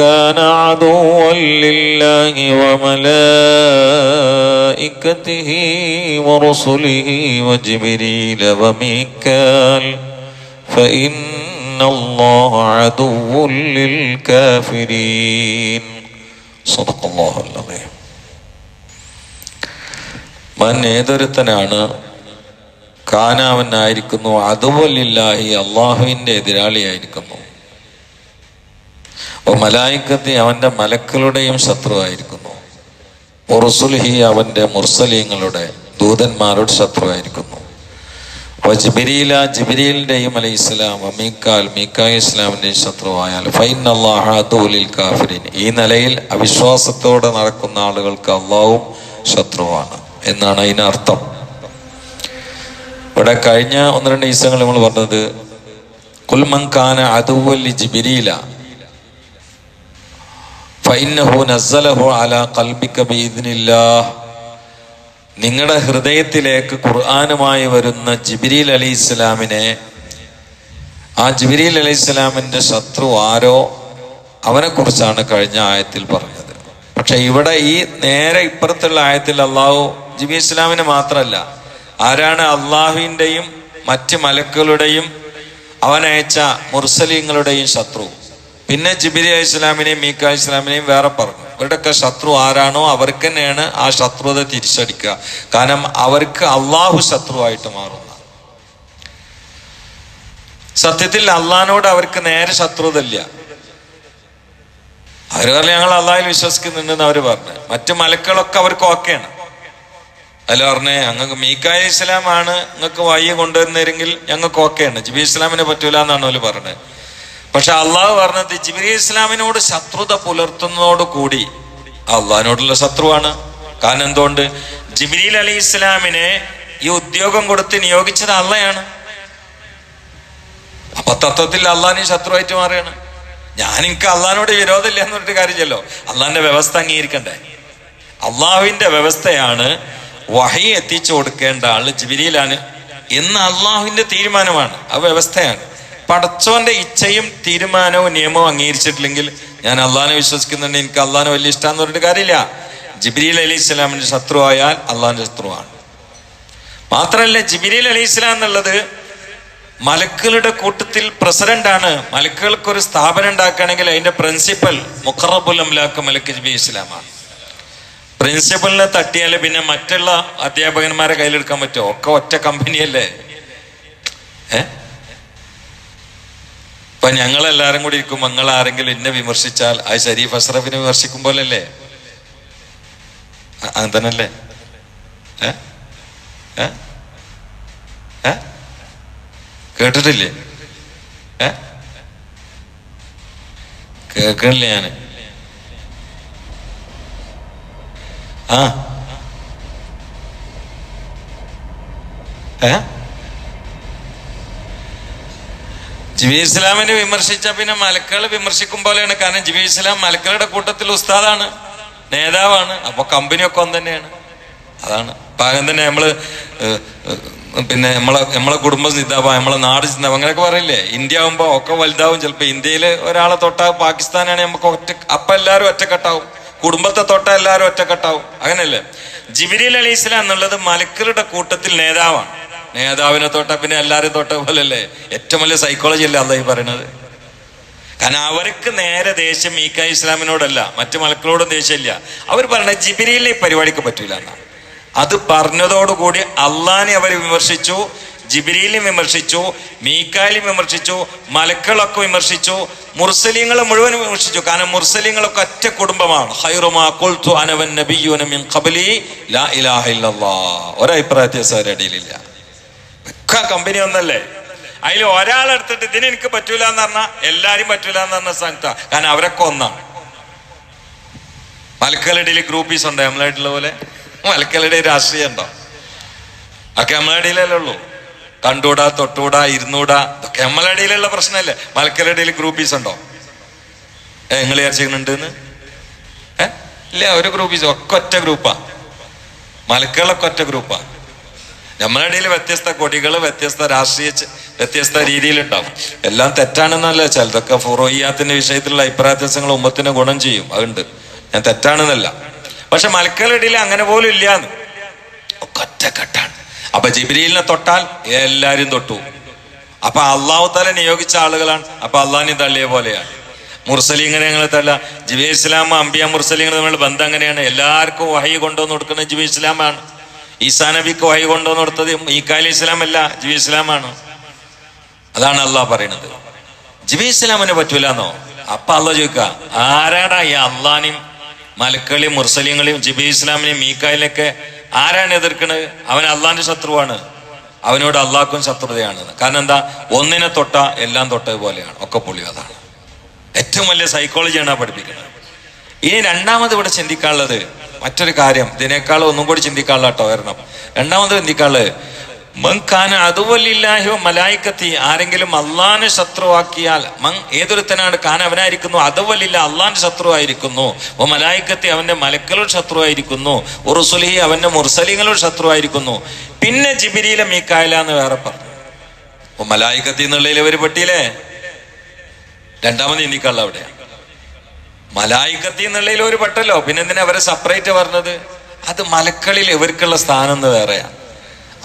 كان عدوا لله وملائكته ورسله وجبريل وميكال فإن الله عدو للكافرين صدق الله العظيم മൻ ഏതൊരുത്തനാണ് കാനാവനായിരിക്കുന്നു അതുപോലില്ലാഹി അള്ളാഹുവിൻ്റെ എതിരാളിയായിരിക്കുന്നു ഓ മലായിക്കത്തി അവന്റെ മലക്കളുടെയും ശത്രുവായിരിക്കുന്നു. മുർസുൽഹി അവന്റെ മുർസലീങ്ങളുടെ ദൂതന്മാരുടെ ശത്രുവായിരിക്കുന്നു. അപ്പോൾ ജിബിരിയില ജിബിരിയിലിന്റെയും അലൈഹി ഇസ്ലാം മീക്കാൽ മീക്കായ് ഇസ്ലാമിന്റെയും ശത്രുവായാൽ ഫൈൻ അള്ളാഹുലിൽ കാഫിരിൻ. ഈ നിലയിൽ അവിശ്വാസത്തോടെ നടക്കുന്ന ആളുകൾക്ക് അള്ളാഹും ശത്രുവാണ് എന്നാണ് അതിനർത്ഥം ഇവിടെ കഴിഞ്ഞ ഒന്ന് രണ്ട് ദിവസങ്ങൾ നമ്മൾ പറഞ്ഞത് കുൽമങ്കാന അതുവല്ലി ജിബിരിയില നിങ്ങളുടെ ഹൃദയത്തിലേക്ക് ഖുർആാനുമായി വരുന്ന ജിബിരിൽ അലി ഇസ്ലാമിനെ ആ ജിബിരിൽ അലി ഇസ്ലാമിന്റെ ശത്രു ആരോ അവനെ കുറിച്ചാണ് കഴിഞ്ഞ ആയത്തിൽ പറഞ്ഞത്. പക്ഷെ ഇവിടെ ഈ നേരെ ഇപ്പുറത്തുള്ള ആയത്തിൽ അള്ളാഹു ജിബി ഇസ്ലാമിനെ മാത്രമല്ല ആരാണ് അള്ളാഹുവിന്റെയും മറ്റ് മലക്കുകളുടെയും അവനയച്ച മുർസലിങ്ങളുടെയും ശത്രു. പിന്നെ ജിബിരി അലി ഇസ്ലാമിനെയും മീക്ക ഇസ്ലാമിനെയും വേറെ പറഞ്ഞു. ഇവരുടെയൊക്കെ ശത്രു ആരാണോ അവർക്ക് തന്നെയാണ് ആ ശത്രുത തിരിച്ചടിക്കുക. കാരണം അവർക്ക് അള്ളാഹു ശത്രുവായിട്ട് മാറുന്ന. സത്യത്തിൽ അള്ളഹാനോട് അവർക്ക് നേരെ ശത്രുത ഇല്ല അവർ പറഞ്ഞു ഞങ്ങൾ അള്ളാഹിൽ വിശ്വസിക്കുന്നുണ്ടെന്ന് അവർ പറഞ്ഞു. മറ്റു മലക്കളൊക്കെ അവർക്ക് ഓക്കെയാണ്. അതിൽ പറഞ്ഞേ ഞങ്ങൾക്ക് മീക്കായ ആണ് നിങ്ങൾക്ക് വയ്യ കൊണ്ടുവരുന്നെങ്കിൽ ഞങ്ങൾക്ക് ഓക്കെയാണ്. ജിബി ഇസ്ലാമിനെ പറ്റൂല എന്നാണ് അവർ പറഞ്ഞത് പക്ഷെ അള്ളാഹു പറഞ്ഞത് ജിബിരി ഇസ്ലാമിനോട് ശത്രുത പുലർത്തുന്നതോട് കൂടി അള്ളാഹിനോടുള്ള ശത്രുവാണ്. കാരണം എന്തുകൊണ്ട്? ജിബിരിൽ അലി ഇസ്ലാമിനെ ഈ ഉദ്യോഗം കൊടുത്ത് നിയോഗിച്ചത് അള്ളയാണ്. അപ്പൊ തത്വത്തിൽ അള്ളാഹിനെ ശത്രുവായിട്ട് മാറുകയാണ്. ഞാൻ എനിക്ക് അള്ളഹാനോട് വിരോധമില്ല എന്ന് പറഞ്ഞിട്ട് കാര്യമില്ലല്ലോ. അള്ളാഹിന്റെ വ്യവസ്ഥ അംഗീകരിക്കണ്ടേ? അള്ളാഹുവിന്റെ വ്യവസ്ഥയാണ് വഹി എത്തിച്ചു കൊടുക്കേണ്ട ആൾ ജിബിരിയിലാണ് എന്ന് അള്ളാഹുവിന്റെ തീരുമാനമാണ്. ആ വ്യവസ്ഥയാണ്. പടച്ചോന്റെ ഇച്ഛയും തീരുമാനവും നിയമവും അംഗീകരിച്ചിട്ടില്ലെങ്കിൽ ഞാൻ അള്ളഹാനെ വിശ്വസിക്കുന്നുണ്ട്. എനിക്ക് അള്ളഹാനെ വലിയ ഇഷ്ടമെന്ന് പറഞ്ഞിട്ട് കാര്യമില്ല. ജിബിരിൽ അലി ഇസ്ലാമിന്റെ ശത്രു ആയാൽ അള്ളാഹിന്റെ ശത്രുവാണ്. മാത്രമല്ല ജിബിരിൽ അലി ഇസ്ലാം എന്നുള്ളത് മലക്കുകളുടെ കൂട്ടത്തിൽ പ്രസിഡന്റ് ആണ്. മലക്കുകൾക്ക് ഒരു സ്ഥാപനം ഉണ്ടാക്കുകയാണെങ്കിൽ അതിന്റെ പ്രിൻസിപ്പൽ മുഖറബുൽ അംലാക്ക് മലക്ക് ജിബി ഇസ്ലാമാണ് പ്രിൻസിപ്പലിനെ തട്ടിയാൽ പിന്നെ മറ്റുള്ള അധ്യാപകന്മാരെ കയ്യിലെടുക്കാൻ പറ്റുമോ ഒക്കെ ഒറ്റ കമ്പനിയല്ലേ ഏ? ഇപ്പൊ ഞങ്ങൾ എല്ലാരും കൂടി ഇരിക്കും നിങ്ങൾ ആരെങ്കിലും എന്നെ വിമർശിച്ചാൽ ആ ഷരീഫ് അഷ്റഫിനെ വിമർശിക്കും പോലല്ലേ? അങ്ങനെ തന്നെയല്ലേ കേട്ടിട്ടില്ലേ? ഏ? കേൾക്കണില്ലേ ഞാൻ? ആ? ഏ? ജിബി ഇസ്ലാമിനെ വിമർശിച്ച പിന്നെ മലക്കൾ വിമർശിക്കും പോലെയാണ്. കാരണം ജിബി ഇസ്ലാം മലക്കളുടെ കൂട്ടത്തിൽ ഉസ്താദാണ് നേതാവാണ് അപ്പൊ കമ്പനിയൊക്കെ ഒന്ന് തന്നെയാണ്. അതാണ്. പാകം തന്നെ നമ്മൾ പിന്നെ നമ്മളെ നമ്മളെ കുടുംബം സിദ്ധാബ നമ്മളെ നാട് സിദ്ധാബ അങ്ങനെയൊക്കെ പറയില്ലേ? ഇന്ത്യ ആവുമ്പോ ഒക്കെ വലുതാവും ചിലപ്പോ. ഇന്ത്യയിലെ ഒരാളെ തൊട്ടാ പാകിസ്ഥാനാണ് നമുക്ക് ഒറ്റ അപ്പൊ എല്ലാവരും ഒറ്റക്കെട്ടാവും. കുടുംബത്തെ തൊട്ട എല്ലാവരും ഒറ്റക്കെട്ടാവും. അങ്ങനെയല്ലേ? ജിബിരിൽ അലി ഇസ്ലാം എന്നുള്ളത് മലക്കളുടെ കൂട്ടത്തിൽ നേതാവാണ്. നേതാവിനെ തൊട്ട പിന്നെ എല്ലാവരും തൊട്ട പോലല്ലേ? ഏറ്റവും വലിയ സൈക്കോളജി അല്ലേ ഈ പറയണത്? കാരണം അവർക്ക് നേരെ ദേഷ്യം മീക്ക ഇസ്ലാമിനോടല്ല മറ്റു മലക്കളോടും ദേഷ്യമില്ല. അവർ പറഞ്ഞ ജിബിരിയിലെ പരിപാടിക്ക് പറ്റൂല എന്നാ. അത് പറഞ്ഞതോടുകൂടി അള്ളാനെ അവർ വിമർശിച്ചു ജിബിരിയിലും വിമർശിച്ചു മീക്കായിലും വിമർശിച്ചു മലക്കളൊക്കെ വിമർശിച്ചു മുർസലിങ്ങളെ മുഴുവൻ വിമർശിച്ചു. കാരണം മുർസലിങ്ങളൊക്കെ ഒറ്റ കുടുംബമാണ്. ഹൈറുമാ ഖുൽതു അനവൻ നബിയ്യുന മിൻ ഖബ്ലി ലാ ഇലാഹ ഇല്ലല്ലാഹ് ഒരഭിപ്രായ വ്യത്യാസം അവരുടെ ഇടയിലില്ല ഒക്കെ കമ്പനി ഒന്നല്ലേ അതിൽ ഒരാളെടുത്തിട്ട് ഇതിന് എനിക്ക് പറ്റൂല എന്ന് പറഞ്ഞാൽ എല്ലാരും പറ്റൂല എന്ന് പറഞ്ഞ സ്ഥാനത്താ കാരണം അവരൊക്കെ ഒന്നാണ്. മലക്കലടിയിൽ ഗ്രൂപ്പീസ് ഉണ്ടോ? നമ്മളായിട്ടുള്ള പോലെ? മലക്കലടി രാഷ്ട്രീയം ഉണ്ടോ? ഒക്കെ നമ്മളടിയിലല്ലേ ഉള്ളൂ. കണ്ടൂടാ തൊട്ടൂടാ ഇരുന്നൂടാ ഇതൊക്കെ നമ്മളടിയിലുള്ള പ്രശ്നമല്ലേ? മലക്കലടിയിൽ ഗ്രൂപ്പീസ് ഉണ്ടോ? നിങ്ങൾ വിചാരിച്ചിട്ടുണ്ട് ഏ? ഇല്ല ഒരു ഗ്രൂപ്പീസ് ഒക്കെ ഒറ്റ ഗ്രൂപ്പാ മലക്കുകളൊക്കെ ഒറ്റ ഗ്രൂപ്പാ നമ്മുടെ ഇടയിൽ വ്യത്യസ്ത കൊടികൾ വ്യത്യസ്ത രാഷ്ട്രീയ വ്യത്യസ്ത രീതിയിലുണ്ടാവും. എല്ലാം തെറ്റാണെന്നല്ല ചിലതൊക്കെ ഫുറോയ്യാത്തിന്റെ വിഷയത്തിലുള്ള അഭിപ്രായ വ്യത്യാസങ്ങൾ ഉമ്മത്തിന് ഗുണം ചെയ്യും. അതുണ്ട്. ഞാൻ തെറ്റാണെന്നല്ല. പക്ഷെ മലക്കളിടയിൽ അങ്ങനെ പോലും ഇല്ലാന്ന്. ഒറ്റക്കെട്ടാണ്. അപ്പൊ ജിബ്രീലിനെ തൊട്ടാൽ എല്ലാരും തൊട്ടു. അപ്പൊ അള്ളാഹു തല നിയോഗിച്ച ആളുകളാണ്. അപ്പൊ അള്ളാഹിനെ തള്ളിയ പോലെയാണ്. മുർസലിങ്ങനെ ഞങ്ങൾ തല്ല. ജിബി ഇസ്ലാം അംബിയ മുർസലിങ്ങൾ തമ്മിലുള്ള ബന്ധം അങ്ങനെയാണ്. എല്ലാവർക്കും വഹി കൊണ്ടുവന്ന് കൊടുക്കുന്നത് ജിബി ഇസ്ലാമാണ്. ഈസാ നബിക്ക് വഹി കൊണ്ടുവന്ന് കൊടുത്തത് ഈക്കാലി ഇസ്ലാം അല്ല ജിബി ഇസ്ലാമാണ്. അതാണ് അള്ളാഹ് പറയുന്നത്. ജിബി ഇസ്ലാമിനെ പറ്റൂലെന്നോ? അപ്പൊ അള്ളാഹ് ചോദിക്ക ആരാടാ ഈ അള്ളാനെയും മലക്കളിയും മുർസലിങ്ങളെയും ജിബി ഇസ്ലാമിനെയും മീക്കായിലൊക്കെ ആരാണ് എതിർക്കണത്? അവൻ അള്ളാന്റെ ശത്രുവാണ്. അവനോട് അള്ളാഹ്ക്കും ശത്രുതയാണ്. കാരണം എന്താ? ഒന്നിനെ തൊട്ട എല്ലാം തൊട്ടത് പോലെയാണ്. ഒക്കെ പൊളി അതാണ്. ഏറ്റവും വലിയ സൈക്കോളജിയാണ് പഠിപ്പിക്കുന്നത്. ഇനി രണ്ടാമത് ഇവിടെ ചിന്തിക്കാനുള്ളത് മറ്റൊരു കാര്യം ഇതിനേക്കാൾ ഒന്നും കൂടി ചിന്തിക്കാനുള്ള കേട്ടോ വരണം രണ്ടാമത് ചിന്തിക്കാൾ മങ്കാന അതുവല്ലില്ലാഹിയോ മലായിക്കത്തി ആരെങ്കിലും അള്ളാനെ ശത്രുവാക്കിയാൽ മങ് ഏതൊരുത്തനാണ് കാന അവനായിരിക്കുന്നു? അതുവല്ലില്ല അള്ളാന്റെ ശത്രുവായിരിക്കുന്നു. ഓ മലായിക്കത്തി അവന്റെ മലക്കളുടെ ശത്രുവായിരിക്കുന്നു. ഉറുസുലി അവന്റെ മുർസലിങ്ങളുടെ ശത്രുവായിരിക്കുന്നു. പിന്നെ ജിബിരിയിലെ മീക്കായല എന്ന് വേറെ പറഞ്ഞു. ഓ മലായിക്കത്തി എന്നുള്ളതിൽ ഇവർ പെട്ടിയില്ലേ? രണ്ടാമത് ചിന്തിക്കാനുള്ള അവിടെ മലായിക്കത്തി എന്നുള്ളതിൽ ഒരു പട്ടല്ലോ. പിന്നെ എന്തിനാ അവരെ സെപ്പറേറ്റ് പറഞ്ഞത്? അത് മലക്കളിൽ ഇവർക്കുള്ള സ്ഥാനം എന്ന് വേറെയാണ്.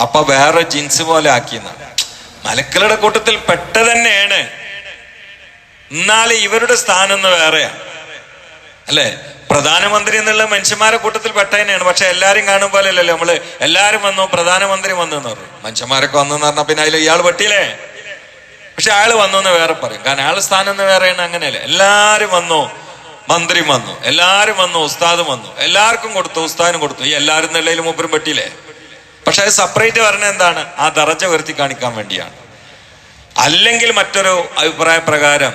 അപ്പൊ വേറെ ജിൻസ് പോലെ ആക്കിയെന്നാണ് മലക്കളുടെ കൂട്ടത്തിൽ പെട്ട തന്നെയാണ്. എന്നാൽ ഇവരുടെ സ്ഥാനം എന്ന് വേറെയാണ് അല്ലെ? പ്രധാനമന്ത്രി എന്നുള്ള മനുഷ്യന്മാരെ കൂട്ടത്തിൽ പെട്ട തന്നെയാണ്. പക്ഷെ എല്ലാരും കാണും പോലെ അല്ലല്ലോ നമ്മൾ. എല്ലാരും വന്നു പ്രധാനമന്ത്രി വന്നു എന്ന് പറഞ്ഞു മനുഷ്യന്മാരൊക്കെ വന്നു എന്ന് പറഞ്ഞാൽ പിന്നെ അതിൽ ഇയാൾ പെട്ടിയില്ലേ? പക്ഷെ അയാൾ വന്നു എന്ന് വേറെ പറയും. കാരണം അയാൾ സ്ഥാനം എന്ന് വേറെയാണ് അങ്ങനെയല്ലേ? എല്ലാരും വന്നു. മന്ത്രി വന്നു. എല്ലാരും വന്നു ഉസ്താദ് വന്നു. എല്ലാവർക്കും കൊടുത്തു ഉസ്താദിനും കൊടുത്തു. ഈ എല്ലാവരും നിലയിൽ മൂപ്പരും പറ്റിയില്ലേ പക്ഷെ അത് സെപ്പറേറ്റ് പറഞ്ഞ എന്താണ്? ആ ദറജ ഉയർത്തി കാണിക്കാൻ വേണ്ടിയാണ്. അല്ലെങ്കിൽ മറ്റൊരു അഭിപ്രായ പ്രകാരം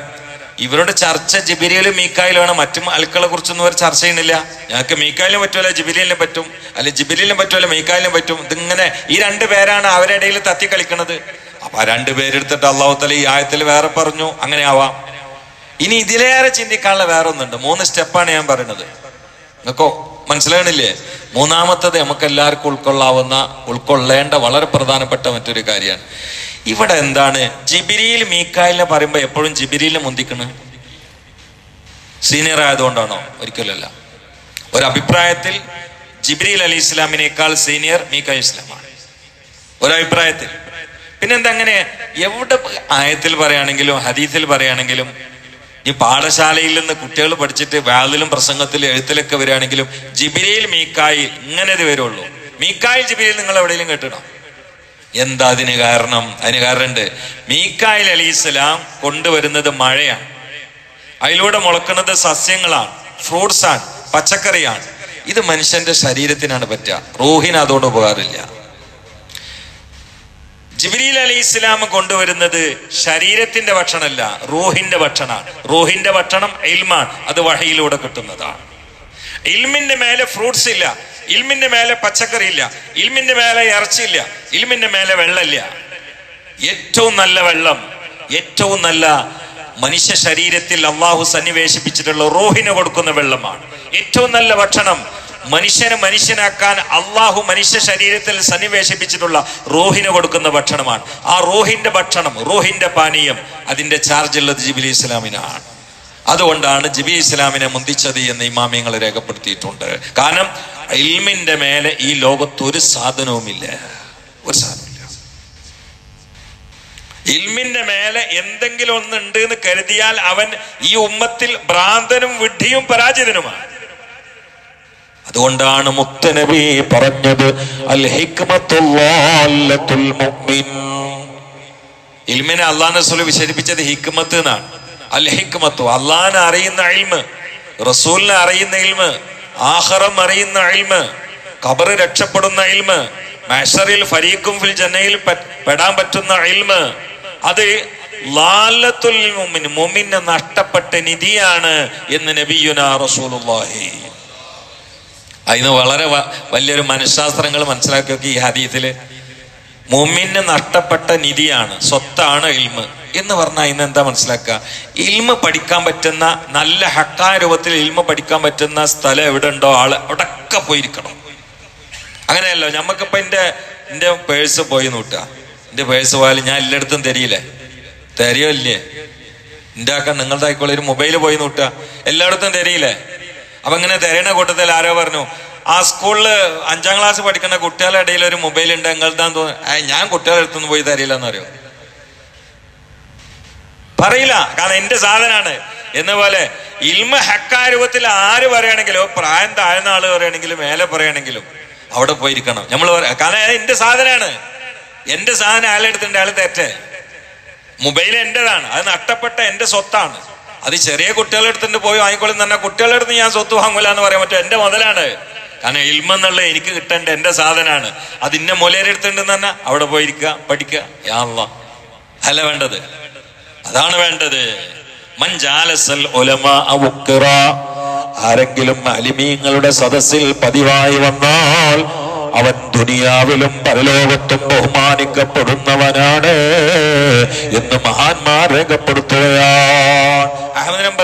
ഇവരുടെ ചർച്ച ജിബിരിയിലും മീക്കായിലുമാണ് മറ്റും അൽക്കളെ കുറിച്ചൊന്നും അവർ ചർച്ച ചെയ്യുന്നില്ല. ഞങ്ങൾക്ക് മീക്കായിലും പറ്റുമല്ല ജിബിലിയിലും പറ്റും. അല്ലെ ജിബിലിയിലും പറ്റുമല്ല മീക്കായിലും പറ്റും. ഇതിങ്ങനെ ഈ രണ്ട് പേരാണ് അവരുടെ ഇടയിൽ തത്തി കളിക്കണത് അപ്പൊ ആ രണ്ടു പേരെടുത്തിട്ട് അള്ളാഹു ഈ ആയത്തിൽ വേറെ പറഞ്ഞു. അങ്ങനെ ആവാം ഇനി ഇതിലേറെ ചിന്തിക്കാനുള്ള വേറെ ഒന്നുണ്ട് മൂന്ന് സ്റ്റെപ്പാണ് ഞാൻ പറയുന്നത്. നിങ്ങൾക്കോ മനസ്സിലാകണില്ലേ? മൂന്നാമത്തത് നമുക്ക് എല്ലാവർക്കും ഉൾക്കൊള്ളാവുന്ന ഉൾക്കൊള്ളേണ്ട വളരെ പ്രധാനപ്പെട്ട മറ്റൊരു കാര്യമാണ്. ഇവിടെ എന്താണ്? ജിബിരിയിൽ മീക്കായിലിനെ പറയുമ്പോൾ എപ്പോഴും ജിബിരിയിൽ മുന്തിക്കണ്? സീനിയർ ആയതുകൊണ്ടാണോ? ഒരിക്കലല്ല. ഒരു അഭിപ്രായത്തിൽ ജിബ്രീൽ അലി ഇസ്ലാമിനേക്കാൾ സീനിയർ മീക്ക ഇസ്ലാമാണ്. ഒരു അഭിപ്രായത്തിൽ. പിന്നെന്താ അങ്ങനെ എവിടെ ആയത്തിൽ പറയുകയാണെങ്കിലും ഹദീസിൽ പറയുകയാണെങ്കിലും ഈ പാഠശാലയിൽ നിന്ന് കുട്ടികൾ പഠിച്ചിട്ട് വാതിലും പ്രസംഗത്തിലും എഴുത്തിലൊക്കെ വരികയാണെങ്കിലും ജിബിരിയിൽ മീക്കായിൽ ഇങ്ങനെ ഇത് വരുള്ളൂ. മീക്കായിൽ ജിബിരിയിൽ നിങ്ങൾ എവിടെയെങ്കിലും കേട്ടിടണം എന്താ അതിന് കാരണം? അതിന് കാരണമുണ്ട് മീക്കായിൽ അലി ഇസ്ലാം കൊണ്ടുവരുന്നത് മഴയാണ്. അതിലൂടെ മുളക്കുന്നത് സസ്യങ്ങളാണ്. ഫ്രൂട്ട്സ് ആണ് പച്ചക്കറിയാണ്. ഇത് മനുഷ്യന്റെ ശരീരത്തിനാണ് പറ്റുക. റൂഹിന് അതുകൊണ്ട് ഉപകാരമില്ല. ജിബ്രീൽ അലി ഇസ്ലാം കൊണ്ടുവരുന്നത് ശരീരത്തിന്റെ ഭക്ഷണമല്ല റൂഹിന്റെ ഭക്ഷണമാണ്. റൂഹിന്റെ ഭക്ഷണം ഇൽമാണ് അത് വഹയിലൂടെ കിട്ടുന്നതാണ്. ഇൽമിന്റെ മേലെ ഫ്രൂട്ട്സ് ഇല്ല ഇൽമിന്റെ മേലെ പച്ചക്കറി ഇല്ല ഇൽമിന്റെ മേലെ ഇറച്ചിയില്ല ഇൽമിന്റെ മേലെ വെള്ളമില്ല ഏറ്റവും നല്ല വെള്ളം ഏറ്റവും നല്ല മനുഷ്യ ശരീരത്തിൽ അള്ളാഹു സന്നിവേശിപ്പിച്ചിട്ടുള്ള റോഹിന് കൊടുക്കുന്ന വെള്ളമാണ്. ഏറ്റവും നല്ല ഭക്ഷണം മനുഷ്യനെ മനുഷ്യനാക്കാൻ അള്ളാഹു മനുഷ്യ ശരീരത്തിൽ സന്നിവേശിപ്പിച്ചിട്ടുള്ള റോഹിന് കൊടുക്കുന്ന ഭക്ഷണമാണ്. ആ റോഹിന്റെ ഭക്ഷണം റോഹിന്റെ പാനീയം അതിന്റെ ചാർജ് ഉള്ളത് ജിബിലി ഇസ്ലാമിനാണ്. അതുകൊണ്ടാണ് ജിബി ഇസ്ലാമിനെ മുന്തിച്ചത് എന്ന് ഇമാമിയങ്ങൾ രേഖപ്പെടുത്തിയിട്ടുണ്ട്. കാരണം ഇൽമിന്റെ മേലെ ഈ ലോകത്ത് ഒരു സാധനവുമില്ല. ഒരു സാധനമില്ല ഇൽമിന്റെ മേലെ എന്തെങ്കിലും ഒന്നുണ്ട് എന്ന് കരുതിയാൽ അവൻ ഈ ഉമ്മത്തിൽ ഭ്രാന്തനും വിഡ്ഢിയും പരാജിതനുമാണ്. അതുകൊണ്ടാണ് മുത്തനബി പറഞ്ഞത് അൽ മുഅ്മിൻ. ഇൽമിനെ അള്ളാഹ് റസൂൽ വിശേഷിപ്പിച്ചത് ഹിക്മത്ത് എന്നാണ്. അൽ ഹിക്മത്തു അള്ളാഹിനെ അറിയുന്ന അഴിമ് റസൂലിനെ അറിയുന്ന ഇൽമ് ആഹറം അറിയുന്ന അഴിമ് ഖബർ രക്ഷപ്പെടുന്ന ഇൽമ് മാഷറിൽ ഫരീഖും ഫിൽ ജനയിൽ പെടാൻ പറ്റുന്ന ഇൽമ് അത് ലാലത്തുൽ മുഅ്മിൻ മുമിന് നഷ്ടപ്പെട്ട നിധിയാണ് എന്ന് നബിയുന റസൂലുള്ളാഹി. അതിന് വളരെ വലിയൊരു മനഃശാസ്ത്രങ്ങൾ മനസ്സിലാക്കി നോക്കി ഈ ഹദീസിൽ. മുമ്മിന് നഷ്ടപ്പെട്ട നിധിയാണ് സ്വത്താണ് ഇൽമ്. എന്ന് പറഞ്ഞാൽ ഇന്ന് എന്താ മനസ്സിലാക്കുക? ഇൽമ പഠിക്കാൻ പറ്റുന്ന നല്ല ഹക്കായ രൂപത്തിൽ ഇൽമ പഠിക്കാൻ പറ്റുന്ന സ്ഥലം എവിടെ ഉണ്ടോ ആൾ അവിടൊക്കെ പോയിരിക്കണം. അങ്ങനെയല്ലോ ഞമ്മക്കിപ്പോ എന്റെ എന്റെ പേഴ്സ് പോയി നോട്ടുക എന്റെ പേഴ്സ് പോയാലും ഞാൻ എല്ലായിടത്തും തരിയില്ലേ? തരിയല്ലേ എന്റെ ആക്കാൻ നിങ്ങളുടെ ആയിക്കോളെ ഒരു മൊബൈൽ പോയി നോട്ടുക എല്ലായിടത്തും തരിയില്ലേ? അപ്പൊ ഇങ്ങനെ തരണ കൂട്ടത്തിൽ ആരോ പറഞ്ഞു ആ സ്കൂളിൽ അഞ്ചാം ക്ലാസ് പഠിക്കുന്ന കുട്ടികളുടെ ഇടയിൽ ഒരു മൊബൈൽ ഉണ്ട് എങ്ങൾതാന്ന് തോന്നുന്നു? ഞാൻ കുട്ടികളുടെ അടുത്തൊന്നും പോയി തരില്ല എന്നറിയോ പറയില്ല കാരണം എന്റെ സാധനമാണ് എന്ന പോലെ ഇൽമ ഹക്കാ രൂപത്തിൽ ആര് പറയുകയാണെങ്കിലും പ്രായം താഴ്ന്ന ആൾ പറയുകയാണെങ്കിലും മേലെ പറയുകയാണെങ്കിലും അവിടെ പോയിരിക്കണം. നമ്മൾ കാരണം എന്റെ സാധനമാണ് എന്റെ സാധനം അയാളെടുത്തിട്ട് അയാൾ തെറ്റേ. മൊബൈൽ എന്റേതാണ് അത് നഷ്ടപ്പെട്ട എന്റെ സ്വത്താണ്. അത് ചെറിയ കുട്ടികളുടെ അടുത്ത് പോയി വാങ്ങിക്കോളും തന്നെ കുട്ടികളുടെ അടുത്ത് ഞാൻ സ്വത്ത് വാങ്ങൂല എന്ന് പറയാൻ പറ്റും. എന്റെ മുതലാണ്. കാരണം ഇൽമെന്നുള്ള എനിക്ക് കിട്ടേണ്ട എന്റെ സാധനമാണ് അത് ഇന്ന മുലയുടെ അടുത്തുണ്ടെന്ന് തന്നെ അവിടെ പോയിരിക്കുക പഠിക്കുക. യാ അല്ലാ. വേണ്ടത്. അതാണ് വേണ്ടത്. മഞ്ചാലസൽ ഒലമ ഉക്കിറ. ആരെങ്കിലും അലിമീങ്ങളുടെ സദസ്സിൽ പതിവായി വന്നാൽ അവൻ ദുനിയാവിലും പരലോകത്തും ബഹുമാനിക്കപ്പെടുന്നവനാണ് എന്ന് മഹാന്മാർ രേഖപ്പെടുത്തുകയാണ്.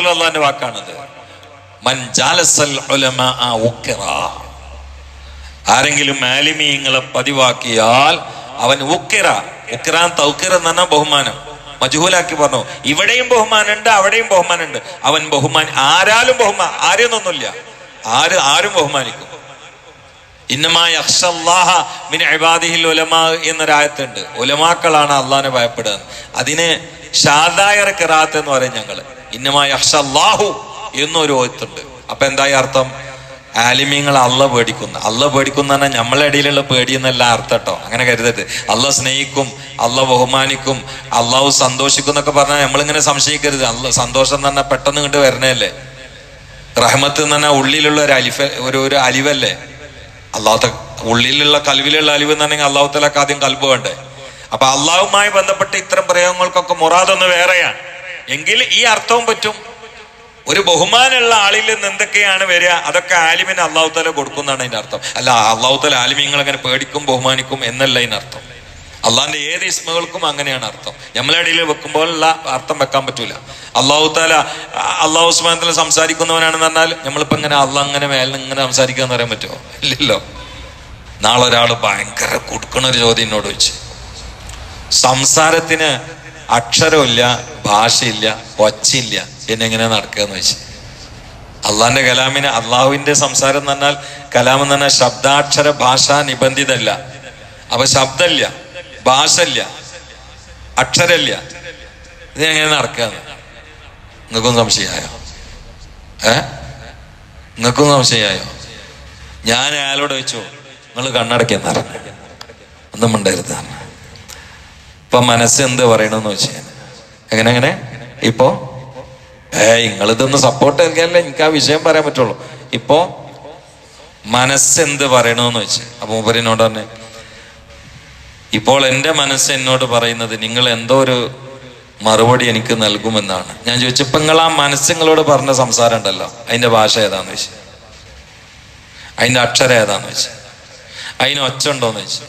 നമ്പൽ അള്ളാന്റെ വാക്കാണത്. ആരെങ്കിലും ആലിമീങ്ങളെ പതിവാക്കിയാൽ അവൻ ഉക്കിറ ഉക്കിറാൻ തൗക്കിറ എന്ന് ബഹുമാനം. മജുഹൂലാക്കി പറഞ്ഞു. ഇവിടെയും ബഹുമാനുണ്ട് അവിടെയും ബഹുമാനുണ്ട് അവൻ ബഹുമാൻ ആരാലും ബഹുമാൻ ആരെയൊന്നൊന്നുമില്ല. ആര് ആരും ബഹുമാനിക്കും. ഇന്നമായ അക്ഷല്ലാഹ മിൻ അബാദിഹിൽ ഉലമാ എന്നൊരായത്തുണ്ട്. ഉലമാക്കളാണ് അള്ളാഹിനെ ഭയപ്പെടുന്നത്. അതിന് ഷാദായർ കിറാത്ത് എന്ന് പറയും ഞങ്ങൾ. ഇന്നമായ അഹ്സല്ലാഹു എന്നൊരു ഓത്തുണ്ട് അപ്പൊ എന്തായി അർത്ഥം? ആലിമീങ്ങൾ അല്ല പേടിക്കുന്ന. അല്ല പേടിക്കുന്ന പറഞ്ഞാൽ നമ്മളെ ഇടയിലുള്ള പേടി എന്നല്ല അർത്ഥം കേട്ടോ. അങ്ങനെ കരുതരുത്. അല്ല സ്നേഹിക്കും അല്ല ബഹുമാനിക്കും അള്ളാഹു സന്തോഷിക്കും എന്നൊക്കെ പറഞ്ഞാൽ നമ്മളിങ്ങനെ സംശയിക്കരുത്. അല്ല സന്തോഷം എന്ന് പറഞ്ഞാൽ പെട്ടെന്ന് ഇങ്ങോട്ട് വരണല്ലേ റഹ്മത്ത് എന്ന് പറഞ്ഞാൽ ഉള്ളിലുള്ള ഒരു അലിഫ ഒരു ഒരു അലിവല്ലേ? അള്ളാഹത്തെ ഉള്ളിലുള്ള കൽവിലുള്ള അലിവ് എന്ന് പറഞ്ഞാൽ അള്ളാഹുത്തലൊക്കെ ആദ്യം കൽബ് വേണ്ടേ? അപ്പൊ അള്ളാഹുമായി ബന്ധപ്പെട്ട് ഇത്തരം പ്രയോഗങ്ങൾക്കൊക്കെ മുറാദൊന്ന് വേറെയാണ്. എങ്കിൽ ഈ അർത്ഥവും പറ്റും. ഒരു ബഹുമാനമുള്ള ആളിൽ നിന്ന് എന്തൊക്കെയാണ് വരിക? അതൊക്കെ ആലിമിന് അള്ളാഹു തല കൊടുക്കുന്നതാണ് അതിന്റെ അർത്ഥം. അല്ല അള്ളാഹു തല ആലിമിങ്ങൾ അങ്ങനെ പേടിക്കും ബഹുമാനിക്കും എന്നല്ല അതിന് അർത്ഥം. അള്ളാഹിന്റെ ഏത് ഇസ്മകൾക്കും അങ്ങനെയാണ് അർത്ഥം. നമ്മളെ ഇടയിൽ വെക്കുമ്പോഴുള്ള അർത്ഥം വെക്കാൻ പറ്റൂല. അള്ളാഹു താല അള്ളാഹു ഉസ്മാനത്തിൽ സംസാരിക്കുന്നവനാണെന്ന് പറഞ്ഞാൽ നമ്മളിപ്പോ ഇങ്ങനെ അള്ളാഹ് അങ്ങനെ മേലെ ഇങ്ങനെ സംസാരിക്കുക എന്ന് പറയാൻ പറ്റുമോ? ഇല്ലല്ലോ. നാളെ ഒരാൾ ഭയങ്കര കൊടുക്കണ ഒരു ചോദ്യം എന്നോട് വെച്ച് സംസാരത്തിന് അക്ഷരമില്ല ഭാഷയില്ല ഒച്ചയില്ല. പിന്നെ എങ്ങനെ നടക്കുക എന്ന് വെച്ച്? അള്ളാന്റെ കലാമിന് അള്ളാഹുവിന്റെ സംസാരം എന്ന് പറഞ്ഞാൽ കലാം എന്ന് പറഞ്ഞാൽ ശബ്ദാക്ഷര ഭാഷ നിബന്ധിതല്ല. അപ്പൊ ശബ്ദമില്ല ഭാഷയില്ല അക്ഷരമില്ല. ഇത് എങ്ങനെ നടക്കുക നിങ്ങൾക്കും സംശയമായോ? ഏ? നിങ്ങൾക്കും സംശയമായോ? ഞാൻ അയാളോട് വെച്ചു നിങ്ങൾ പറഞ്ഞു? ഒന്നും ഉണ്ടായിരുന്ന ഇപ്പൊ മനസ്സ് എന്ത് പറയണമെന്ന് വെച്ച് എങ്ങനെ എങ്ങനെ? ഇപ്പോ? ഏ നിങ്ങളിതൊന്ന് സപ്പോർട്ട് നൽകിയാലേ എനിക്ക് ആ വിഷയം പറയാൻ പറ്റുള്ളൂ. ഇപ്പോ മനസ്സ് എന്ത് പറയണമെന്ന് വെച്ച് അപ്പൊ മൂപ്പരിനോട് തന്നെ ഇപ്പോൾ എന്റെ മനസ്സ് എന്നോട് പറയുന്നത് നിങ്ങൾ എന്തോ ഒരു മറുപടി എനിക്ക് നൽകുമെന്നാണ്. ഞാൻ ചോദിച്ചപ്പോ നിങ്ങൾ ആ മനസ്സുങ്ങളോട് പറഞ്ഞ സംസാരം ഉണ്ടല്ലോ അതിന്റെ ഭാഷ ഏതാന്ന് വെച്ച് അതിന്റെ അക്ഷരം ഏതാന്ന് വെച്ച് അതിന് ഒച്ച ഉണ്ടോന്ന് വെച്ച്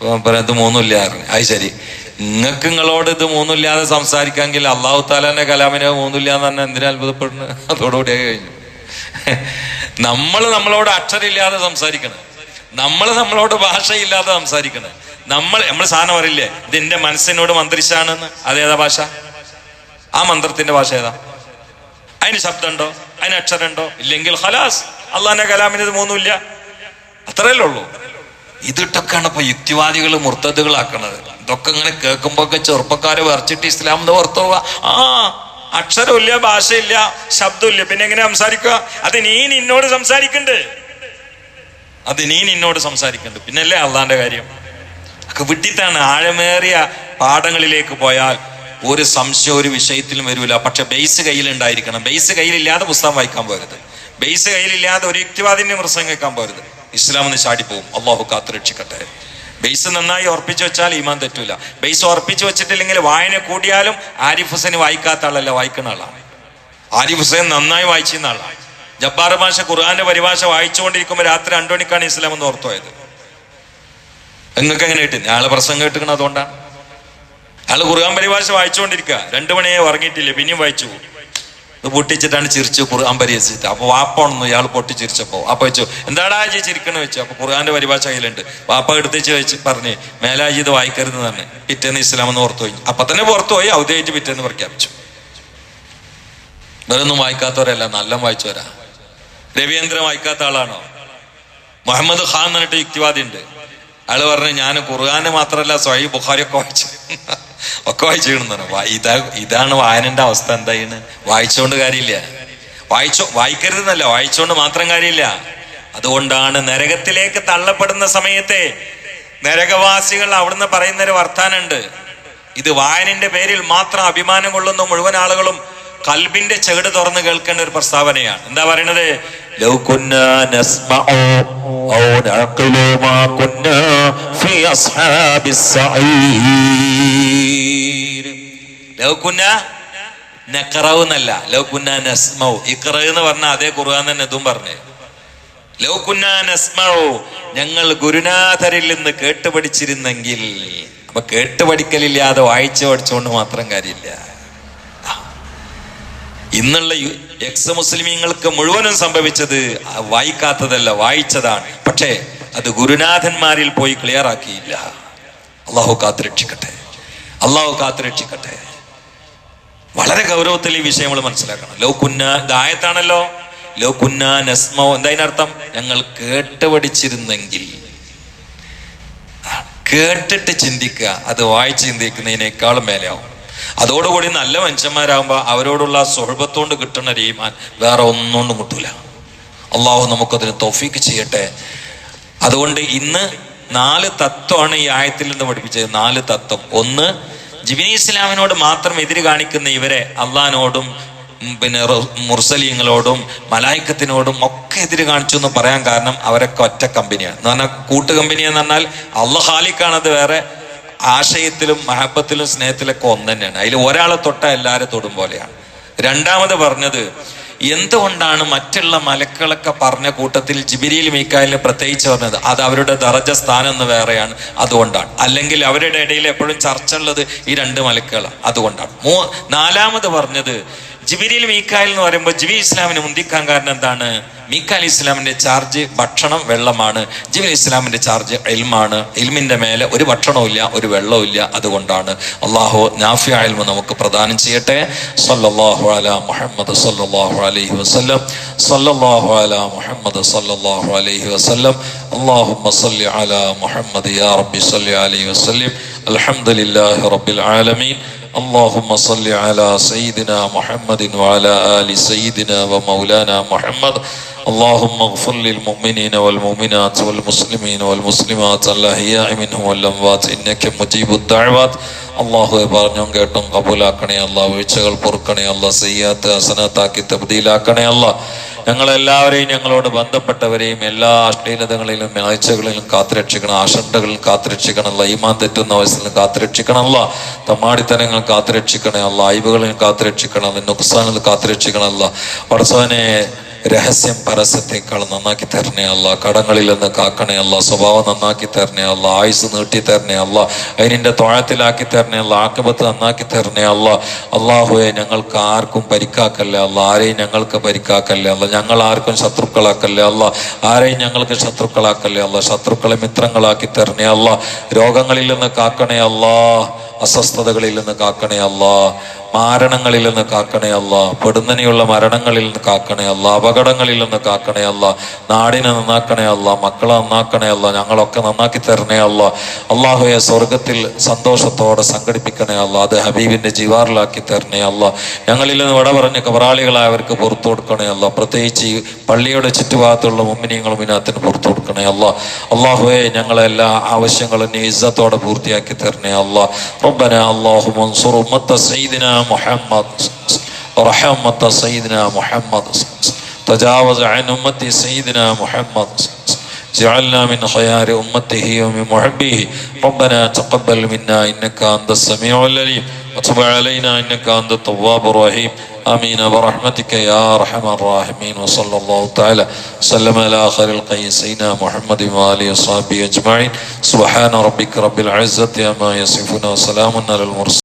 പറയാം ഇത് മൂന്നുമില്ല പറഞ്ഞു. അത് ശരി. നിങ്ങൾക്ക് നിങ്ങളോട് ഇത് മൂന്നുമില്ലാതെ സംസാരിക്കാമെങ്കിൽ അള്ളാഹു താലാന്റെ കലാമിനെ മൂന്നില്ല എന്ന് പറഞ്ഞാൽ എന്തിനാ അത്ഭുതപ്പെടുന്നു അതോടുകൂടി കഴിഞ്ഞു. നമ്മൾ നമ്മളോട് അക്ഷരമില്ലാതെ സംസാരിക്കണം. നമ്മൾ നമ്മളോട് ഭാഷയില്ലാതെ സംസാരിക്കണം. നമ്മൾ നമ്മൾ സാധനം അറിയില്ലേ? ഇത് എന്റെ മനസ്സിനോട് മന്ത്രിച്ചാണെന്ന് അതേതാ ഭാഷ? ആ മന്ത്രത്തിന്റെ ഭാഷ ഏതാ? അതിന് ശബ്ദമുണ്ടോ? അതിന് അക്ഷരമുണ്ടോ? ഇല്ലെങ്കിൽ ഹലാസ് അള്ളാന്റെ കലാമിന് ഇത് മൂന്നുമില്ല അത്രയല്ലേ ഉള്ളൂ. ഇതിട്ടൊക്കെയാണ് ഇപ്പൊ യുക്തിവാദികൾ മുർത്തതുകളാക്കണത് ഇതൊക്കെ ഇങ്ങനെ കേൾക്കുമ്പോ ഒക്കെ ചെറുപ്പക്കാര് വരച്ചിട്ട് ഇസ്ലാം എന്ന് പോവാ ആ അക്ഷരമില്ല ഭാഷയില്ല ശബ്ദമില്ല. പിന്നെ എങ്ങനെ സംസാരിക്കുക? അത് നീ നിന്നോട് സംസാരിക്കണ്ട്. അത് നീ നിന്നോട് സംസാരിക്കണ്ട്. പിന്നല്ലേ അള്ളാന്റെ കാര്യം. ഒക്കെ വിട്ടിത്താണ് ആഴമേറിയ പാഠങ്ങളിലേക്ക് പോയാൽ ഒരു സംശയം ഒരു വിഷയത്തിലും വരില്ല പക്ഷെ ബേസ് കയ്യിലുണ്ടായിരിക്കണം. ബേസ് കയ്യിലില്ലാതെ പുസ്തകം വായിക്കാൻ പോരുത്. ബേസ് കയ്യിലില്ലാതെ ഒരു യുക്തിവാദിന്റെ പ്രസംഗം കേൾക്കാൻ പോരുത്. ഇസ്ലാം ഒന്ന് ചാടിപ്പോവും അള്ളാഹു കാത്തുരക്ഷിക്കട്ടെ ബേസ് നന്നായി ഉറപ്പിച്ചു വെച്ചാൽ ഈമാൻ തെറ്റൂല. ബേസ് ഉറപ്പിച്ചു വെച്ചിട്ടില്ലെങ്കിൽ വായന കൂടിയാലും ആരിഫ് ഹുസൈൻ വായിക്കാത്ത ആളല്ല വായിക്കുന്ന ആളാണ് ആരിഫ് ഹുസൈൻ നന്നായി വായിച്ചിരുന്ന ആളാണ് ജബ്ബാർ ഭാഷ ഖുർആാന്റെ പരിഭാഷ വായിച്ചുകൊണ്ടിരിക്കുമ്പോൾ രാത്രി രണ്ടു മണിക്കാണ് ഇസ്ലാം എന്ന് ഓർത്തുപോയത് നിങ്ങൾക്ക് എങ്ങനെ കിട്ടി? അയാളെ പ്രസംഗം കേട്ടിക്കണ അതുകൊണ്ടാണ് ഖുർആൻ പരിഭാഷ വായിച്ചുകൊണ്ടിരിക്കുക രണ്ടു മണിയെ ഉറങ്ങിയിട്ടില്ല പിന്നെയും വായിച്ചു ഇത് പൊട്ടിച്ചിട്ടാണ് ചിരിച്ചു ഖുർആൻ പരിഹസിച്ചിട്ട് അപ്പൊ വാപ്പാണെന്നു ഇയാൾ പൊട്ടി ചിരിച്ചപ്പോ അപ്പൊ വെച്ചു എന്താടാ ജി ചിരിക്കണ? വെച്ചു അപ്പൊ ഖുർആന്റെ പരിഭാഷ കയ്യിലുണ്ട് വാപ്പ എടുത്തേച്ച് വെച്ച് പറഞ്ഞ് മേലാജി ഇത് വായിക്കരുത് തന്നെ പിറ്റേന്ന് ഇസ്ലാം എന്ന് പുറത്തു പോയി അപ്പൊ തന്നെ പുറത്തു പോയി ഔദ്യോഗിക പിറ്റേന്ന് പ്രഖ്യാപിച്ചു. ഇവരൊന്നും വായിക്കാത്തവരല്ല നല്ല വായിച്ചവരാ. രവീന്ദ്രൻ വായിക്കാത്ത ആളാണോ? മുഹമ്മദ് ഖാൻ എന്നിട്ട് യുക്തിവാദി ഉണ്ട് അയാൾ പറഞ്ഞു ഞാൻ ഖുർആാന് മാത്രമല്ല സ്വയം ബുഖാരി ഒക്കെ വായിച്ചു ഒക്കെ വായിച്ചിരുന്നു ഇതാ ഇതാണ് വായനന്റെ അവസ്ഥ. എന്തായിന്ന് വായിച്ചോണ്ട് കാര്യമില്ല. വായിച്ചോ വായിക്കരുതെന്നല്ല വായിച്ചോണ്ട് മാത്രം കാര്യമില്ല. അതുകൊണ്ടാണ് നരകത്തിലേക്ക് തള്ളപ്പെടുന്ന സമയത്തെ നരകവാസികൾ അവിടുന്ന് പറയുന്നൊരു വർത്താനുണ്ട് ഇത് വായനന്റെ പേരിൽ മാത്രം അഭിമാനം കൊള്ളുന്ന മുഴുവൻ ആളുകളും കൽബിന്റെ ചെകിട് തുറന്ന് കേൾക്കേണ്ട ഒരു പ്രസ്താവനയാണ്. എന്താ പറയണത്? ലൗ കുന്നാ നസ്മഉ ഔ നഅഖിലു മാ കുന്നാ ഫീ അസ്ഹാബിസ് സഈർ. ലൗ കുന്നാ നഖറഉ എന്നല്ല ലൗ കുന്നാ നസ്മഉ ഇഖ്റ എന്ന് പറഞ്ഞ അതേ ഖുർആൻ തന്നെ ഇതും പറഞ്ഞേ. ഞങ്ങൾ ഗുരുനാഥരിൽ നിന്ന് കേട്ടുപഠിച്ചിരുന്നെങ്കിൽ അപ്പൊ കേട്ടുപഠിക്കലില്ലാതെ വായിച്ചു പഠിച്ചുകൊണ്ട് മാത്രം കാര്യമില്ല. ഇന്നുള്ള എക്സ് മുസ്ലിമീങ്ങൾക്ക് മുഴുവനും സംഭവിച്ചത് വായിക്കാത്തതല്ല വായിച്ചതാണ്. പക്ഷേ അത് ഗുരുനാഥന്മാരിൽ പോയി ക്ലിയർ ആക്കിയില്ല. അള്ളാഹു കാത്തുരക്ഷിക്കട്ടെ. അള്ളാഹു കാത്തുരക്ഷിക്കട്ടെ. വളരെ ഗൗരവത്തിൽ ഈ വിഷയം നമ്മൾ മനസ്സിലാക്കണം. ലോ കുന്ന ഇതായത്താണല്ലോ ലോ കുന്ന നസ്മോ എന്തായതിനർത്ഥം ഞങ്ങൾ കേട്ടുപഠിച്ചിരുന്നെങ്കിൽ. കേട്ടിട്ട് ചിന്തിക്കുക. അത് വായിച്ച് ചിന്തിക്കുന്നതിനേക്കാളും മേലെയാവും. അതോടുകൂടി നല്ല മനുഷ്യന്മാരാകുമ്പോൾ അവരോടുള്ള സുഹൃബത്തോണ്ട് കിട്ടുന്ന രീമാൻ വേറെ ഒന്നുകൊണ്ടും കിട്ടൂല. അള്ളാഹു നമുക്കതിന് തോഫീക്ക് ചെയ്യട്ടെ. അതുകൊണ്ട് ഇന്ന് നാല് തത്വമാണ് ഈ ആയത്തിൽ നിന്ന് പഠിപ്പിച്ചത്. നാല് തത്വം. ഒന്ന് ജിബിനി ഇസ്ലാമിനോട് മാത്രം എതിര് കാണിക്കുന്ന ഇവരെ അള്ളഹാനോടും പിന്നെ മുർസലീങ്ങളോടും മലായിക്കത്തിനോടും ഒക്കെ എതിര് കാണിച്ചു എന്ന് പറയാൻ കാരണം അവരൊക്കെ ഒറ്റ കമ്പനിയാണ് എന്ന് പറഞ്ഞാൽ കൂട്ട് കമ്പനി എന്ന് പറഞ്ഞാൽ അള്ളഹാലിക്കാണത് വേറെ ആശയത്തിലും മഹബത്തിലും സ്നേഹത്തിലൊക്കെ ഒന്ന് തന്നെയാണ്. അതിൽ ഒരാളെ തൊട്ട എല്ലാവരും തൊടും പോലെയാണ്. രണ്ടാമത് പറഞ്ഞത് എന്തുകൊണ്ടാണ് മറ്റുള്ള മലക്കളൊക്കെ പറഞ്ഞ കൂട്ടത്തിൽ ജിബിരിയിൽ മീക്കാലിന് പ്രത്യേകിച്ച് പറഞ്ഞത്? അത് അവരുടെ ദറജ സ്ഥാനം എന്ന് വേറെയാണ്. അതുകൊണ്ടാണ്. അല്ലെങ്കിൽ അവരുടെ ഇടയിൽ എപ്പോഴും ചർച്ച ഉള്ളത് ഈ രണ്ട് മലക്കുകളാണ് അതുകൊണ്ടാണ്. മൂ നാലാമത് പറഞ്ഞത് ജിബിരിയിൽ മീക്കായിൽ എന്ന് പറയുമ്പോൾ ജിബി ഇസ്ലാമിന് മുന്തിക്കാൻ കാരണം എന്താണ്? മീക്കാൽ ഇസ്ലാമിന്റെ ചാർജ് ഭക്ഷണം വെള്ളമാണ് ജിബിൽ ഇസ്ലാമിന്റെ ചാർജ് എൽമാണ് എൽമിന്റെ മേലെ ഒരു ഭക്ഷണവും ഇല്ല ഒരു വെള്ളവും ഇല്ല അതുകൊണ്ടാണ് അള്ളാഹു നാഫിയ എൽമ നമുക്ക് പ്രദാനം ചെയ്യട്ടെ സല്ലല്ലാഹു അലാ മുഹമ്മദ് സല്ലല്ലാഹു അലൈഹി വസല്ലം സല്ലല്ലാഹു അലാ മുഹമ്മദ് സല്ലല്ലാഹു അലൈഹി വസല്ലം اللهم صل على محمد يا ربي صل عليه وسلم الحمد لله رب العالمين اللهم صل على سيدنا محمد وعلى آل سيدنا ومولانا محمد اللهم اغفر للمؤمنين والمؤمنات والمسلمين والمسلمات الأحياء منهم والأموات إنك مجيب الدعوات അള്ളാഹുവെ പറഞ്ഞും കേട്ടും കബൂലാക്കണേ അല്ല വീഴ്ചകൾ പൊറുക്കണേ അല്ല സയ്യാത്ത് ഹസനത്താക്കി തബ്ദീലാക്കണേ അല്ല ഞങ്ങളെല്ലാവരെയും ഞങ്ങളോട് ബന്ധപ്പെട്ടവരെയും എല്ലാ അശ്ലീലതകളിലും ആഴ്ചകളിലും കാത്തുരക്ഷിക്കണം ആശണ്ടകളിൽ കാത്തുരക്ഷിക്കണം അല്ല ഈമാൻ തെറ്റുന്ന വയസ്സിലും കാത്തുരക്ഷിക്കണം അല്ല തമ്മാടിത്തരങ്ങൾ കാത്തുരക്ഷിക്കണേ അല്ല അയവുകളിൽ കാത്തുരക്ഷിക്കണം അല്ല നുക്സാനിൽ കാത്തുരക്ഷിക്കണം അല്ല പടച്ചവനെ രഹസ്യം പരസ്യത്തെക്കാൾ നന്നാക്കി തരണേ അല്ല കടങ്ങളിൽ നിന്ന് കാക്കണേ അല്ല സ്വഭാവം നന്നാക്കി തരണേ അല്ല ആയുസ് നീട്ടി തരണേ അല്ല അതിനിന്റെ തോഴത്തിലാക്കി തരണേ അല്ല ആക്കപത്ത് നന്നാക്കി തരണേ അല്ല അള്ളാഹുവെ ഞങ്ങൾക്ക് ആർക്കും പരിക്കാക്കല്ലേ അല്ല ആരെയും ഞങ്ങൾക്ക് പരിക്കാക്കല്ലേ അല്ല ഞങ്ങൾ ആർക്കും ശത്രുക്കളാക്കല്ലേ അല്ല ആരെയും ഞങ്ങൾക്ക് ശത്രുക്കളാക്കല്ലേ അല്ല ശത്രുക്കളെ മിത്രങ്ങളാക്കി തരണേ അല്ല രോഗങ്ങളിൽ നിന്ന് കാക്കണേ അല്ലാ അസ്വസ്ഥതകളിൽ നിന്ന് കാക്കണേ അല്ല മാരണങ്ങളിൽ നിന്ന് കാക്കണേ അല്ല പെടുന്നനെയുള്ള മരണങ്ങളിൽ നിന്ന് കാക്കണേ അല്ല അപകടങ്ങളിൽ നിന്ന് കാക്കണേ അല്ല നാടിനെ നന്നാക്കണേ അല്ല മക്കളെ നന്നാക്കണേ അല്ല ഞങ്ങളൊക്കെ നന്നാക്കി തരണേ അല്ല. അള്ളാഹുയെ സ്വർഗത്തിൽ സന്തോഷത്തോടെ സംഘടിപ്പിക്കണേ അല്ല അത് ഹബീബിന്റെ ജീവാറിലാക്കി തരണേ അല്ല. ഞങ്ങളിൽ നിന്ന് വട പറഞ്ഞ് കബറാളികളായവർക്ക് പുറത്തു കൊടുക്കണേ അല്ല. പ്രത്യേകിച്ച് ഈ പള്ളിയുടെ ചുറ്റുഭാഗത്തുള്ള മുമ്മിനിയങ്ങളും ഇതിനകത്തിന് പുറത്തു കൊടുക്കണേ അല്ല. അള്ളാഹുയെ ഞങ്ങളെല്ലാ ആവശ്യങ്ങളും ഇസ്സത്തോടെ പൂർത്തിയാക്കി തരണേ അല്ല. ربنا اللهم انصر امه سيدنا محمد؟ ارحم سيدنا محمد؟ تجاوز عن أمة سيدنا محمد. جعلنا من خيار أمته ومن محبيه ربنا تقبل منا إنك أنت السميع العليم. وتب علينا إنك أنت التواب الرحيم. آمين. برحمتك يا أرحم الراحمين. وصلى الله تعالى وسلم على خير القيس سيدنا محمد وآله وصحبه أجمعين. سبحان ربك رب العزة عما يصفون وسلام على المرسلين.